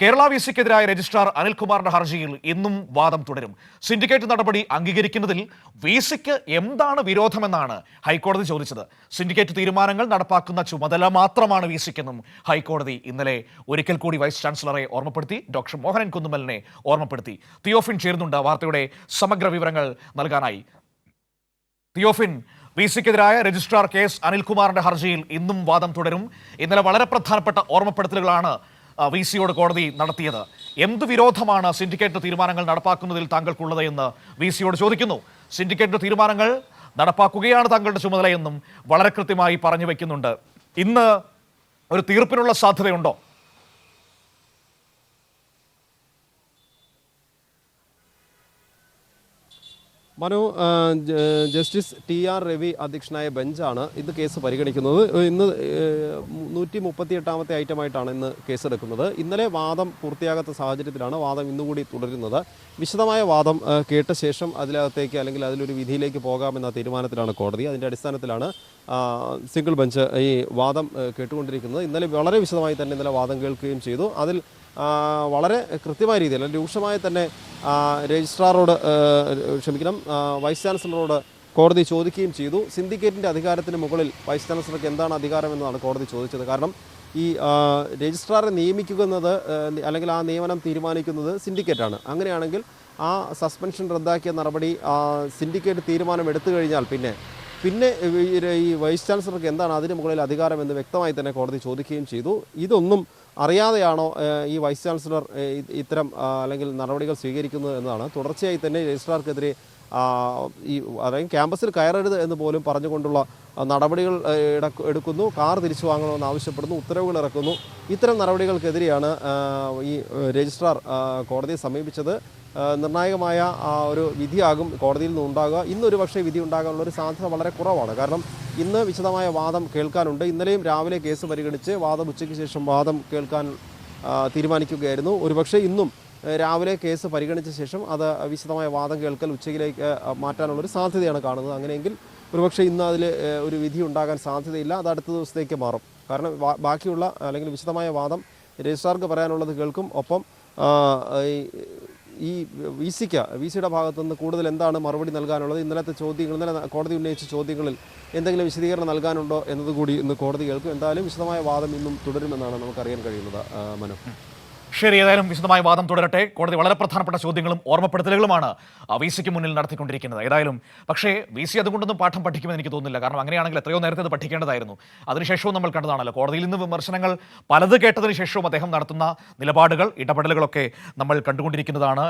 Kerala V സിക്കെതിരായ registrar അനിൽകുമാറിന്റെ ഹർജിയിൽ ഇന്നും വാദം തുടരും. സിൻഡിക്കേറ്റ് നടപടി അംഗീകരിക്കുന്നതിൽ വി സിക്ക് എന്താണ് വിരോധമെന്നാണ് ഹൈക്കോടതി ചോദിച്ചത്. സിൻഡിക്കേറ്റ് തീരുമാനങ്ങൾ നടപ്പാക്കുന്ന ചുമതല മാത്രമാണ് വി സിക്കെന്നും ഹൈക്കോടതി ഇന്നലെ ഒരിക്കൽ കൂടി വൈസ് ചാൻസലറെ ഓർമ്മപ്പെടുത്തി. ഡോക്ടർ മോഹനൻ കുന്നുമലിനെ ഓർമ്മപ്പെടുത്തി. തിയോഫിൻ ചേരുന്നുണ്ട്. വാർത്തയുടെ സമഗ്ര വിവരങ്ങൾ നൽകാനായി. തിയോഫിൻ വി സിക്കെതിരായ രജിസ്ട്രാർ കേസ് അനിൽകുമാറിന്റെ ഹർജിയിൽ ഇന്നും വാദം തുടരും. ഇന്നലെ വളരെ പ്രധാനപ്പെട്ട ഓർമ്മപ്പെടുത്തലുകളാണ് വി സിയോട് കോടതി നടത്തിയത്. എന്ത് വിരോധമാണ് സിൻഡിക്കേറ്റ് തീരുമാനങ്ങൾ നടപ്പാക്കുന്നതിൽ താങ്കൾക്കുള്ളത് എന്ന് വി സിയോട് ചോദിക്കുന്നു. സിൻഡിക്കേറ്റ് തീരുമാനങ്ങൾ നടപ്പാക്കുകയാണ് താങ്കളുടെ ചുമതലയെന്നും വളരെ കൃത്യമായി പറഞ്ഞു വയ്ക്കുന്നുണ്ട് ഇന്ന് ഒരു തീർപ്പിനുള്ള സാധ്യതയുണ്ടോ? Manu justice T R Ravi അധ്യക്ഷനായ ബെഞ്ചാണ് ഇത് കേസ് പരിഗണിക്കുന്നത്. ഇന്ന് നൂറ്റി മുപ്പത്തി എട്ടാമത്തെ ഐറ്റമായിട്ടാണ് ഇന്ന് കേസെടുക്കുന്നത്. ഇന്നലെ വാദം പൂർത്തിയാകാത്ത സാഹചര്യത്തിലാണ് വാദം ഇന്നുകൂടി തുടരുന്നത്. വിശദമായ വാദം കേട്ട ശേഷം അതിലകത്തേക്ക് അല്ലെങ്കിൽ അതിലൊരു വിധിയിലേക്ക് പോകാമെന്ന തീരുമാനത്തിലാണ് കോടതി. അതിന്റെ അടിസ്ഥാനത്തിലാണ് സിംഗിൾ ബെഞ്ച് ഈ വാദം കേട്ടുകൊണ്ടിരിക്കുന്നത്. ഇന്നലെ വളരെ വിശദമായി തന്നെ ഇന്നലെ വാദം കേൾക്കുകയും ചെയ്തു. അതിൽ വളരെ കൃത്യമായ രീതിയിൽ രൂക്ഷമായി തന്നെ രജിസ്ട്രാറോട് ക്ഷമിക്കണം വൈസ് ചാൻസലറോട് കോടതി ചോദിക്കുകയും ചെയ്തു. സിൻഡിക്കേറ്റിന്റെ അധികാരത്തിന് മുകളിൽ വൈസ് ചാൻസലർക്ക് എന്താണ് അധികാരം എന്നതാണ് കോടതി ചോദിച്ചത്. കാരണം ഈ രജിസ്ട്രാറെ നിയമിക്കുന്നത് അല്ലെങ്കിൽ ആ നിയമനം തീരുമാനിക്കുന്നത് സിൻഡിക്കേറ്റാണ്. അങ്ങനെയാണെങ്കിൽ ആ സസ്പെൻഷൻ റദ്ദാക്കിയ നടപടി സിൻഡിക്കേറ്റ് തീരുമാനം എടുത്തു കഴിഞ്ഞാൽ പിന്നെ പിന്നെ ഈ വൈസ് ചാൻസലർക്ക് എന്താണ് അതിന് മുകളിൽ അധികാരമെന്ന് വ്യക്തമായി തന്നെ കോടതി ചോദിക്കുകയും ചെയ്തു. ഇതൊന്നും അറിയാതെയാണോ ഈ വൈസ് ചാൻസലർ ഇത്തരം അല്ലെങ്കിൽ നടപടികൾ സ്വീകരിക്കുന്നത് എന്നതാണ്. തുടർച്ചയായി തന്നെ രജിസ്ട്രാർക്കെതിരെ ഈ അതായത് ക്യാമ്പസിൽ കയറരുത് എന്ന് പോലും പറഞ്ഞുകൊണ്ടുള്ള നടപടികൾ എടുക്കുന്നു. കാർ തിരിച്ചു വാങ്ങണമെന്ന് ആവശ്യപ്പെടുന്നു. ഉത്തരവുകൾ ഇറക്കുന്നു. ഇത്തരം നടപടികൾക്കെതിരെയാണ് ഈ രജിസ്ട്രാർ കോടതിയെ സമീപിച്ചത്. നിർണായകമായ ഒരു വിധിയാകും കോടതിയിൽ നിന്ന് ഉണ്ടാകുക ഇന്നൊരു പക്ഷേ വിധി ഉണ്ടാകാനുള്ള ഒരു സാധ്യത വളരെ കുറവാണ്. കാരണം ഇന്ന് വിശദമായ വാദം കേൾക്കാനുണ്ട്. ഇന്നലെയും രാവിലെ കേസ് പരിഗണിച്ച് വാദം ഉച്ചയ്ക്ക് ശേഷം വാദം കേൾക്കാൻ തീരുമാനിക്കുകയായിരുന്നു. ഒരുപക്ഷെ ഇന്നും രാവിലെ കേസ് പരിഗണിച്ച ശേഷം അത് വിശദമായ വാദം കേൾക്കൽ ഉച്ചയിലേക്ക് മാറ്റാനുള്ളൊരു സാധ്യതയാണ് കാണുന്നത്. അങ്ങനെയെങ്കിൽ ഒരുപക്ഷെ ഇന്ന് അതിൽ ഒരു വിധി ഉണ്ടാകാൻ സാധ്യതയില്ല. അത് അടുത്ത ദിവസത്തേക്ക് മാറും. കാരണം ബാക്കിയുള്ള അല്ലെങ്കിൽ വിശദമായ വാദം രജിസ്ട്രാർക്ക് പറയാനുള്ളത് കേൾക്കും. ഒപ്പം ഈ വി സിക്ക് വി സിയുടെ ഭാഗത്തുനിന്ന് കൂടുതൽ എന്താണ് മറുപടി നൽകാനുള്ളത്? ഇന്നലത്തെ ചോദ്യങ്ങൾ ഇന്നലെ കോടതി ഉന്നയിച്ച ചോദ്യങ്ങളിൽ എന്തെങ്കിലും വിശദീകരണം നൽകാനുണ്ടോ എന്നതുകൂടി ഇന്ന് കോടതി കേൾക്കും. എന്തായാലും വിശദമായ വാദം ഇന്നും തുടരുമെന്നാണ് നമുക്കറിയാൻ കഴിയുന്നത് മനു. ശരി ഏതായാലും വിശദമായ വാദം തുടരട്ടെ. കോടതി വളരെ പ്രധാനപ്പെട്ട ചോദ്യങ്ങളും ഓർമ്മപ്പെടുത്തലുകളുമാണ് വി സിക്ക് മുന്നിൽ നടത്തിക്കൊണ്ടിരിക്കുന്നത്. ഏതായാലും പക്ഷേ വി സി അതുകൊണ്ടൊന്നും പാഠം പഠിക്കുമെന്ന് എനിക്ക് തോന്നുന്നില്ല. കാരണം അങ്ങനെയാണെങ്കിൽ എത്രയോ നേരത്തെ അത് പഠിക്കേണ്ടതായിരുന്നു. അതിനുശേഷവും നമ്മൾ കണ്ടതാണല്ലോ. കോടതിയിൽ നിന്ന് വിമർശനങ്ങൾ പലത് കേട്ടതിന് ശേഷവും അദ്ദേഹം നടത്തുന്ന നിലപാടുകൾ ഇടപെടലുകളൊക്കെ നമ്മൾ കണ്ടുകൊണ്ടിരിക്കുന്നതാണ്.